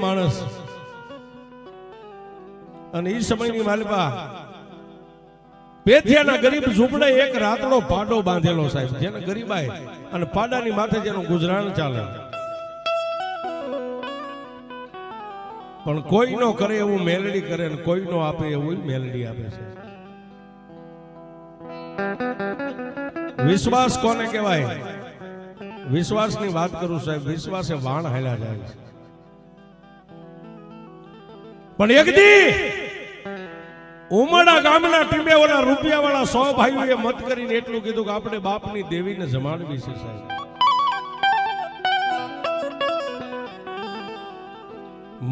માણસ. અને એ સમયની માલિકા પેથિયાના ગરીબ ઝૂંપડે એક રાતનો પાડો બાંધેલો સાહેબ. જેને ગરીબાય અને પાડાની માથે જેનું ગુજરાન ચાલે. પણ કોઈ નો કરે એવું મેલડી કરે ને કોઈ નો આપે એવું મેલડી આપે છે. વિશ્વાસ કોને કહેવાય? વિશ્વાસની વાત કરું, સાહેબ. વિશ્વાસે વાણ હેલા જાય છે. પણ એક દી ઉમરડા ગામના ટીમે ઓલા રૂપિયા વાળા સો ભાઈઓએ મત કરીને એટલું કીધું કે આપણે બાપની દેવીને જમાડવી છે, સાહેબ.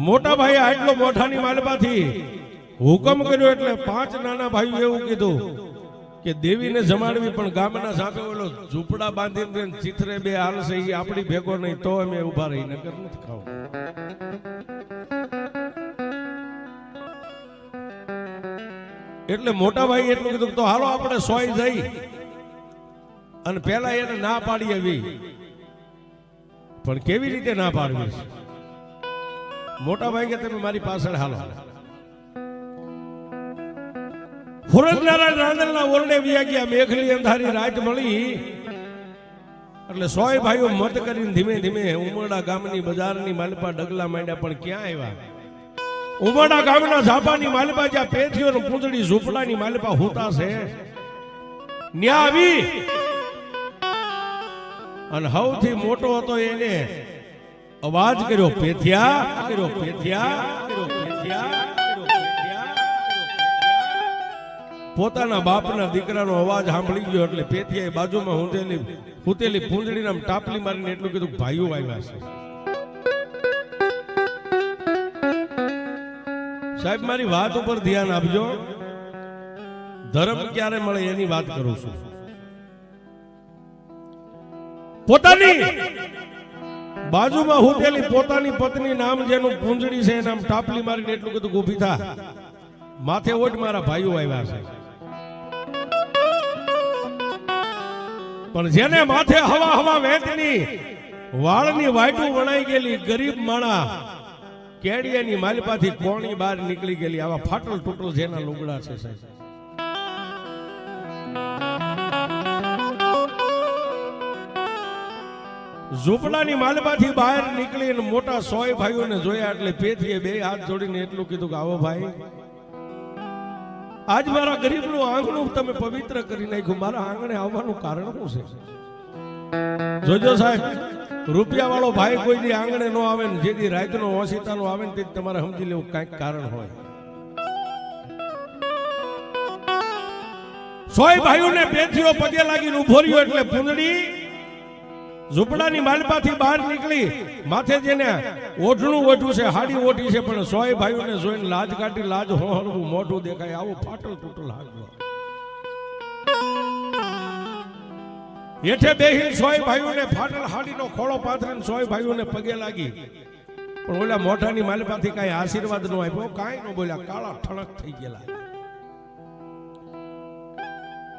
મોટા ભાઈ આટલો મોઢાની માલપાથી હુકમ કર્યો એટલે પાંચ નાના ભાઈઓ એવું કીધું કે દેવીને જમાડવી પણ ગામના સાથે ઓલો ઝૂંપડા બાંધીને ચિત્રે બે હાલશે એ આપણી ભેગો નહીં તો અમે ઊભા રહી નગર નથી ખાવ. એટલે મોટા ભાઈ એટલું કીધું તો હાલો આપણે સોય જઈ. અને પેલા એને ના પાડી એવી પણ કેવી રીતે ના પાડવી? મોટા ભાઈ કે તમે મારી પાછળ હાલો. ફુરજનારાયણ રાંદલના ઓરડે અંધારી રાત મળી. એટલે સોય ભાઈઓ મત કરીને ધીમે ધીમે ઉમરડા ગામની બજારની માલપા ડગલા માંડ્યા પણ ક્યાં આવ્યા? ઉમરડા ગામના ઝાપાની જ્યાં પેથીઓ ને પૂંજડી ઝૂંપડાની માલપા હોતા છે. ન્યા આવી. અને સૌથી મોટો હતો એને અવાજ કર્યો પેથિયા કર્યો પેથિયા કર્યો પેથિયા, પોતાના બાપના દીકરાનો અવાજ સાંભળી ગયો એટલે પેથિયાએ બાજુમાં હુંતેલી હુતેલી પૂંજડીને આમ ટાપલી મારીને એટલું કીધું, ભાઈઓ આવ્યા છે. સાહેબ, મારી વાત ઉપર ધ્યાન આપજો. ધર્મ ક્યારે મળે એની વાત કરું છું. પોતાની બાજુમાં હુતેલી પોતાની પત્ની નામ જેનું પૂંજડી છે એના ટાપલી મારીને એટલું કીધું, ઊભી થા. માથે ઓટ મારા ભાઈઓ આવ્યા છે. પણ જેને માથે હવા હવા વેચની વાળની વાટું વણાઈ ગયેલી ગરીબ માણા, કેડિયાની માલપાથી કોણી બહાર નીકળી ગયેલી, આવા ફાટલ ટૂટલ જેના લુગડા છે સાહેબ. ઝૂંપડાની માલપાથી બહાર નીકળીને મોટા સોય ભાઈઓને જોયા એટલે પેથીએ બે હાથ જોડીને એટલું કીધું કે, આવો ભાઈ આજ મારા ગરીબનું આંગણું તમે પવિત્ર કરી નાખ્યું. મારા આંગણે આવવાનું કારણ શું છે? જોજો સાહેબ રૂપિયા વાળો ભાઈ કોઈ દી આંગણે નો આવે ને જેથી રાતનો નો આવે ને તે તમારે સમજી લેવું કાંઈક કારણ હોય. સોય ભાઈઓને પેથીઓ પગે લાગીને ઊભો રહ્યો એટલે પૂંજડી ઝૂંપડાની માલપાથી બહાર નીકળી, માથે જેને ઓઢણું ઓઢું છે, હાડી ઓઢી છે, પણ સોય ભાઈઓને જોઈને લાજ કાઢી, લાજ હોહરવું મોઢું દેખાય, આવો ફાટલ તૂટલ હાલવા હેઠે બેહીન સોય ભાઈઓને ફાટલ હાડીનો ખોળો પાથરીને સોય ભાઈઓને પગે લાગી. પણ ઓલા મોઢાની માલપાથી કાંઈ આશીર્વાદ નો આપ્યો, કાંઈ ન બોલ્યા, કાળા ઠળક થઈ ગયેલા.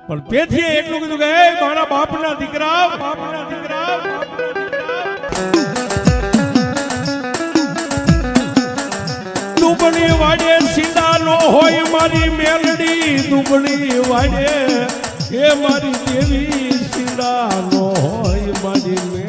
પણ તેથી એટલું કીધું કે મારા બાપના દીકરા બાપના દીકરા દુબળી વાડે સીધા નો હોય મારી મેલડી દુબળી વાડે એ મારી દેવી સીધા નો હોય મારી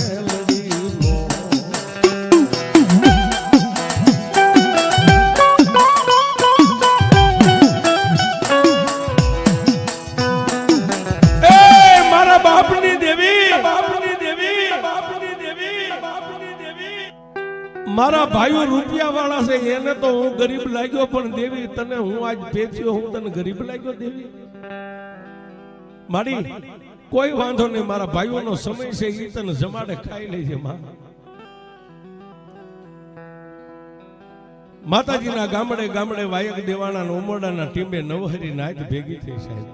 મારા ભાઈઓ રૂપિયા વાળા છે, એને તો હું ગરીબ લાગ્યો, પણ દેવી, તને હું આજ ભેચ્યો હું તને ગરીબ લાગ્યો, દેવી? મારી, કોઈ વાંધો નહીં, મારા ભાઈઓનો સમય છે એ તને જમાડે ખાઈ લેજે, માં. માતાજીના ગામડે ગામડે વાયક દેવાના ઉમરડાના ટીમે નવહરી નાચ ભેગી થઈ, સાહેબ.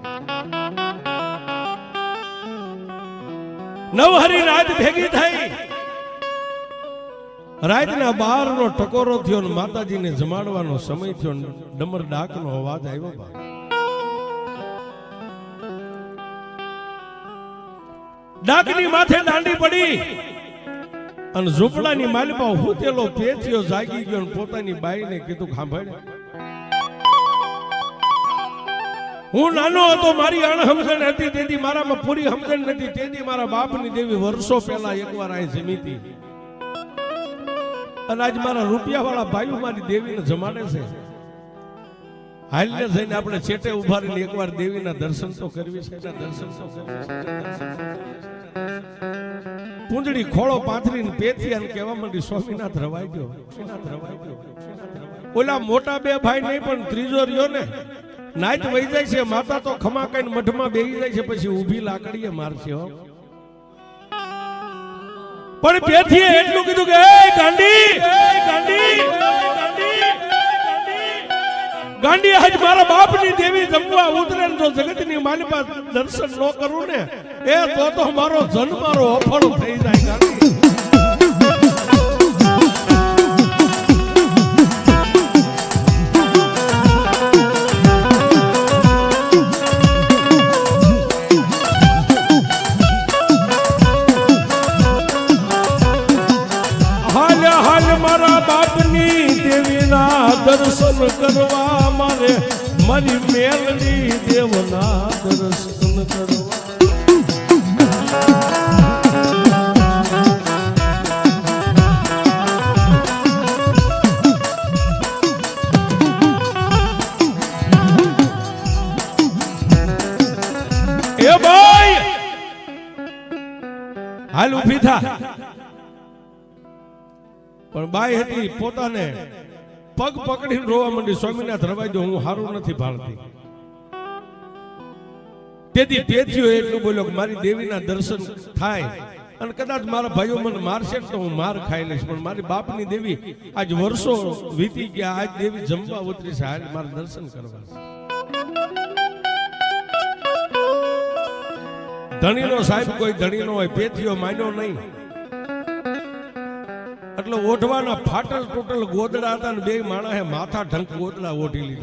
નવહરી રાત ભેગી થઈ. રાતના બાર નો ટકોરો થયો માતાજીને જમાડવાનો સમય થયો ને ડમર ડાક નો અવાજ આવ્યો બા ડાકની માથે દાંડી પડી અને ઝૂંપડાની માલિપા હુતેલો પેથિયો જાગી ગયો પોતાની બાઈને કીધું ખાંભાડે હું નાનો હતો, મારી અણહમજણ હતી, તેથી મારામાં પૂરી સમજણ નથી, તેથી મારા બાપની દેવી વર્ષો પહેલા એકવાર અહીં જમી હતી. અને આજ મારા રૂપિયા વાળા ભાઈઓ મારી દેવીને જમાડે છે. હાલને જઈને આપણે છેટે ઊભા રહીને એકવાર દેવીના દર્શન તો કરવી છે દર્શન તો કરવી ખોળો પાથરીને પેથી અને કહેવા માંડી, સ્વામીનાથ રવાઈ ગયો ઓલા મોટા બે ભાઈ નહીં, પણ ત્રીજો રહ્યો ને, નાઈટ વહી જાય છે, માતા તો ખમા કઈને મઠમાં બેહી જાય છે, પછી ઊભી લાકડીએ મારશે, હો. પણ પેથીએ એટલું કીધું કે, એ ગાંડી ગાંડી આજ મારા બાપની દેવી જમવા ઉતરે જો જગતની માલિપા દર્શન ન કરું ને, એ તો તો મારો જન્મ મારો અફળ થઈ જાય. દર્શન કરવા મારે મારી મેલની દેવના દર્શન કરવા. હાલ ઊભી થા. પણ બાઈ હતી પોતાને પગ પકડીને રોવા માંડી સ્વામીનાથ રવાઈ હું હારું નથી ભાળતી. તેથી પેથીઓ એટલું બોલ્યો કે મારી દેવીના દર્શન થાય અને કદાચ મારા ભાઈઓ મને મારશે તો હું માર ખાઈ લઈશ. પણ મારી બાપની દેવી આજ વર્ષો વીતી ગયા, આજ દેવી જમવા ઉતરી છે, આજ મારે દર્શન કરવા ધણીનો સાહેબ કોઈ ધણીનો હોય, પેથીઓ માન્યો નહીં. એટલે ઓઢવાના ફાટલ ટોટલ ગોદડા હતા ને બે માણસે માથા ઢંક ગોદડા ઓઢી લીધા.